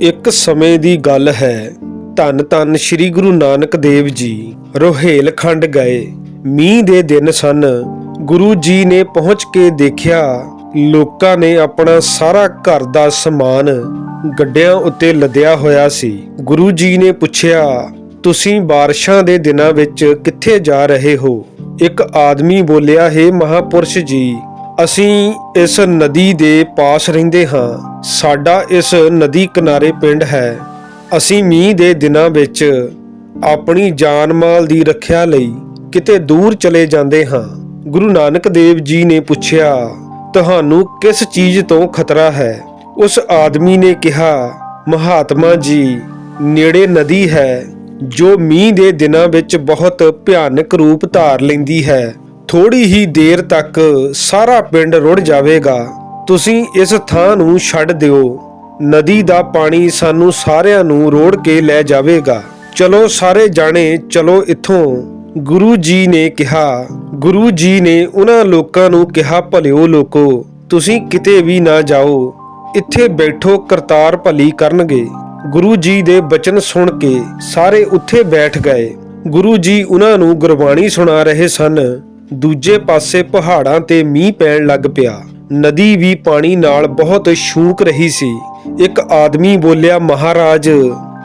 ਇੱਕ ਸਮੇਂ ਦੀ ਗੱਲ ਹੈ। ਧੰਨ ਧੰਨ ਸ੍ਰੀ ਗੁਰੂ ਨਾਨਕ ਦੇਵ ਜੀ ਰੋਹੇਲਖੰਡ ਗਏ। ਮੀਂਹ ਦੇ ਦਿਨ ਸਨ। ਗੁਰੂ ਜੀ ਨੇ ਪਹੁੰਚ ਕੇ ਦੇਖਿਆ, ਲੋਕਾਂ ਨੇ ਆਪਣਾ ਸਾਰਾ ਘਰ ਦਾ ਸਮਾਨ ਗੱਡਿਆਂ ਉੱਤੇ ਲੱਦਿਆ ਹੋਇਆ ਸੀ। ਗੁਰੂ ਜੀ ਨੇ ਪੁੱਛਿਆ, ਤੁਸੀਂ ਬਾਰਿਸ਼ਾਂ ਦੇ ਦਿਨਾਂ ਵਿੱਚ ਕਿੱਥੇ ਜਾ ਰਹੇ ਹੋ? ਇੱਕ ਆਦਮੀ ਬੋਲਿਆ, ਹੈ ਮਹਾਪੁਰਸ਼ ਜੀ ਅਸੀਂ ਇਸ ਨਦੀ ਦੇ ਪਾਸ ਰਹਿੰਦੇ ਹਾਂ। ਸਾਡਾ ਇਸ ਨਦੀ ਕਿਨਾਰੇ ਪਿੰਡ ਹੈ। ਅਸੀਂ ਮੀਂਹ ਦੇ ਦਿਨਾਂ ਵਿੱਚ ਆਪਣੀ ਜਾਨ ਮਾਲ ਦੀ ਰੱਖਿਆ ਲਈ ਕਿਤੇ ਦੂਰ ਚਲੇ ਜਾਂਦੇ ਹਾਂ। ਗੁਰੂ ਨਾਨਕ ਦੇਵ ਜੀ ਨੇ ਪੁੱਛਿਆ, ਤੁਹਾਨੂੰ ਕਿਸ ਚੀਜ਼ ਤੋਂ ਖਤਰਾ ਹੈ? ਉਸ ਆਦਮੀ ਨੇ ਕਿਹਾ, ਮਹਾਤਮਾ ਜੀ, ਨੇੜੇ ਨਦੀ ਹੈ, ਜੋ ਮੀਂਹ ਦੇ ਦਿਨਾਂ ਵਿੱਚ ਬਹੁਤ ਭਿਆਨਕ ਰੂਪ ਧਾਰ ਲੈਂਦੀ ਹੈ। ਥੋੜੀ ਹੀ ਦੇਰ ਤੱਕ ਸਾਰਾ ਪਿੰਡ ਰੁੜ ਜਾਵੇਗਾ। ਤੁਸੀਂ ਇਸ ਥਾਂ ਨੂੰ ਛੱਡ ਦਿਓ। ਨਦੀ ਦਾ ਪਾਣੀ ਸਾਨੂੰ ਸਾਰਿਆਂ ਨੂੰ ਰੋੜ ਕੇ ਲੈ ਜਾਵੇਗਾ। ਚਲੋ ਸਾਰੇ ਜਾਣੇ, ਚਲੋ ਇੱਥੋਂ। ਗੁਰੂ ਜੀ ਨੇ ਕਿਹਾ, ਗੁਰੂ ਜੀ ਨੇ ਉਹਨਾਂ ਲੋਕਾਂ ਨੂੰ ਕਿਹਾ, ਭਲਿਓ ਲੋਕੋ, ਤੁਸੀਂ ਕਿਤੇ ਵੀ ਨਾ ਜਾਓ। ਇੱਥੇ ਬੈਠੋ, ਕਰਤਾਰ ਭਲੀ ਕਰਨਗੇ। ਗੁਰੂ ਜੀ ਦੇ ਬਚਨ ਸੁਣ ਕੇ ਸਾਰੇ ਉੱਥੇ ਬੈਠ ਗਏ। ਗੁਰੂ ਜੀ ਉਹਨਾਂ ਨੂੰ ਗੁਰਬਾਣੀ ਸੁਣਾ ਰਹੇ ਸਨ। ਦੂਜੇ ਪਾਸੇ ਪਹਾੜਾਂ ਤੇ ਮੀਂਹ ਪੈਣ ਲੱਗ ਪਿਆ। ਨਦੀ ਵੀ ਪਾਣੀ ਨਾਲ ਬਹੁਤ ਸ਼ੂਕ ਰਹੀ ਸੀ। ਇੱਕ ਆਦਮੀ ਬੋਲਿਆ, ਮਹਾਰਾਜ,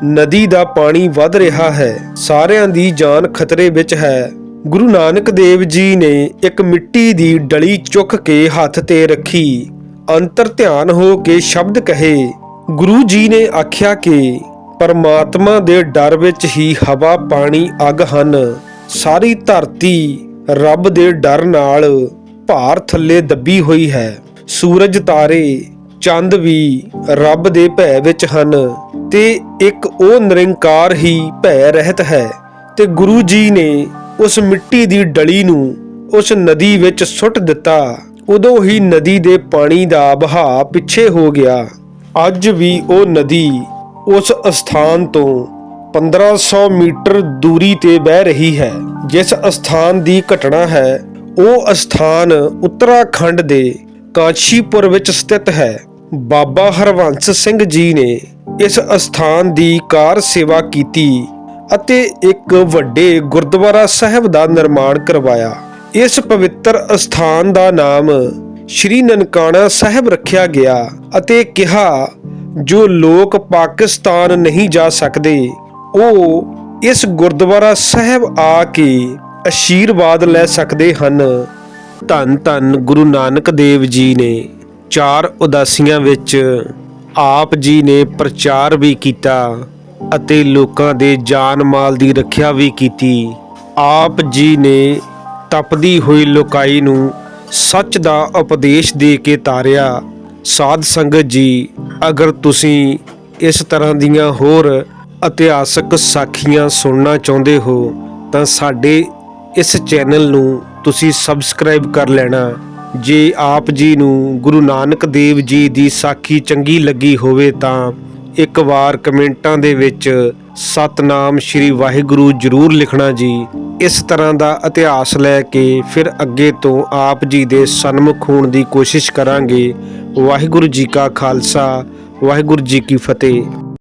ਨਦੀ ਦਾ ਪਾਣੀ ਵੱਧ ਰਿਹਾ ਹੈ। ਸਾਰਿਆਂ ਦੀ ਜਾਨ ਖਤਰੇ ਵਿੱਚ ਹੈ। ਗੁਰੂ ਨਾਨਕ ਦੇਵ ਜੀ ਨੇ ਇੱਕ ਮਿੱਟੀ ਦੀ ਡਲੀ ਚੁੱਕ ਕੇ ਹੱਥ ਤੇ ਰੱਖੀ। ਅੰਤਰ ਧਿਆਨ ਹੋ ਕੇ ਸ਼ਬਦ ਕਹੇ। ਗੁਰੂ ਜੀ ਨੇ ਆਖਿਆ ਕਿ ਪਰਮਾਤਮਾ ਦੇ ਡਰ ਵਿੱਚ ਹੀ ਹਵਾ, ਪਾਣੀ, ਅੱਗ ਹਨ। ਸਾਰੀ ਧਰਤੀ ਰੱਬ ਦੇ ਡਰ ਨਾਲ ਭਾਰ ਥੱਲੇ ਦੱਬੀ ਹੋਈ ਹੈ। ਸੂਰਜ ਤਾਰੇ, ਚੰਦ ਵੀ ਰੱਬ ਦੇ ਭੈ ਵਿੱਚ ਹਨ ਤੇ ਇੱਕ ਉਹ ਨਿਰੰਕਾਰ ਹੀ ਭੈ ਰਹਿਤ ਹੈ ਤੇ ਗੁਰੂ ਜੀ ਨੇ ਉਸ ਮਿੱਟੀ ਦੀ ਡਲੀ ਨੂੰ ਉਸ ਨਦੀ ਵਿੱਚ ਸੁੱਟ ਦਿੱਤਾ। ਉਦੋਂ ਹੀ ਨਦੀ ਦੇ ਪਾਣੀ ਦਾ ਵਹਾਅ ਪਿੱਛੇ ਹੋ ਗਿਆ। ਅੱਜ ਵੀ ਉਹ ਨਦੀ ਉਸ ਸਥਾਨ ਤੋਂ 1500 ਮੀਟਰ ਦੂਰੀ ਤੇ ਬਹਿ ਰਹੀ ਹੈ, ਜਿਸ ਸਥਾਨ ਦੀ ਘਟਨਾ ਹੈ, ਉਹ ਸਥਾਨ ਉੱਤਰਾਖੰਡ ਦੇ ਕਾਂਚੀਪੁਰ ਵਿੱਚ ਸਥਿਤ ਹੈ। ਬਾਬਾ ਹਰਵੰਸ ਸਿੰਘ ਜੀ ਨੇ ਇਸ ਸਥਾਨ ਦੀ ਕਾਰ ਸੇਵਾ ਕੀਤੀ ਅਤੇ ਇੱਕ ਵੱਡੇ ਗੁਰਦੁਆਰਾ ਸਾਹਿਬ ਦਾ ਨਿਰਮਾਣ ਕਰਵਾਇਆ। ਇਸ ਪਵਿੱਤਰ ਸਥਾਨ ਦਾ ਨਾਮ ਸ਼੍ਰੀ ਨਨਕਾਣਾ ਸਾਹਿਬ ਰੱਖਿਆ ਗਿਆ ਅਤੇ ਕਿਹਾ, ਜੋ ਲੋਕ ਪਾਕਿਸਤਾਨ ਨਹੀਂ ਜਾ ਸਕਦੇ ਉਹ ਇਸ ਗੁਰਦੁਆਰਾ ਸਾਹਿਬ ਆ ਕੇ ਅਸ਼ੀਰਵਾਦ ਲੈ ਸਕਦੇ ਹਨ। ਧੰਨ ਧੰਨ ਗੁਰੂ ਨਾਨਕ ਦੇਵ ਜੀ ਨੇ ਚਾਰ ਉਦਾਸੀਆਂ ਵਿੱਚ ਆਪ ਜੀ ਨੇ ਪ੍ਰਚਾਰ ਵੀ ਕੀਤਾ ਅਤੇ ਲੋਕਾਂ ਦੇ ਜਾਨ ਮਾਲ ਦੀ ਰੱਖਿਆ ਵੀ ਕੀਤੀ। ਆਪ ਜੀ ਨੇ ਤਪਦੀ ਹੋਈ ਲੋਕਾਈ ਨੂੰ ਸੱਚ ਦਾ ਉਪਦੇਸ਼ ਦੇ ਕੇ ਤਾਰਿਆ। ਸਾਧ ਸੰਗਤ ਜੀ, ਅਗਰ ਤੁਸੀਂ ਇਸ ਤਰ੍ਹਾਂ ਦੀਆਂ ਹੋਰ ਇਤਿਹਾਸਕ ਸਾਖੀਆਂ ਸੁਣਨਾ ਚਾਹੁੰਦੇ ਹੋ, ਤਾਂ ਸਾਡੇ ਇਸ ਚੈਨਲ ਨੂੰ ਤੁਸੀਂ ਸਬਸਕ੍ਰਾਈਬ ਕਰ ਲੈਣਾ। ਜੇ ਆਪ ਜੀ ਨੂੰ ਗੁਰੂ ਨਾਨਕ ਦੇਵ ਜੀ ਦੀ ਸਾਖੀ ਚੰਗੀ ਲੱਗੀ ਹੋਵੇ, ਤਾਂ ਇੱਕ ਵਾਰ ਕਮੈਂਟਾਂ ਦੇ ਵਿੱਚ ਸਤਨਾਮ ਸ੍ਰੀ ਵਾਹਿਗੁਰੂ ਜਰੂਰ ਲਿਖਣਾ ਜੀ। ਇਸ ਤਰ੍ਹਾਂ ਦਾ ਇਤਿਹਾਸ ਲੈ ਕੇ ਫਿਰ ਅੱਗੇ ਤੋਂ ਆਪ ਜੀ ਦੇ ਸਨਮੁਖ ਹੋਣ ਦੀ ਕੋਸ਼ਿਸ਼ ਕਰਾਂਗੇ। ਵਾਹਿਗੁਰੂ ਜੀ ਕਾ ਖਾਲਸਾ, ਵਾਹਿਗੁਰੂ ਜੀ ਕੀ ਫਤਿਹ।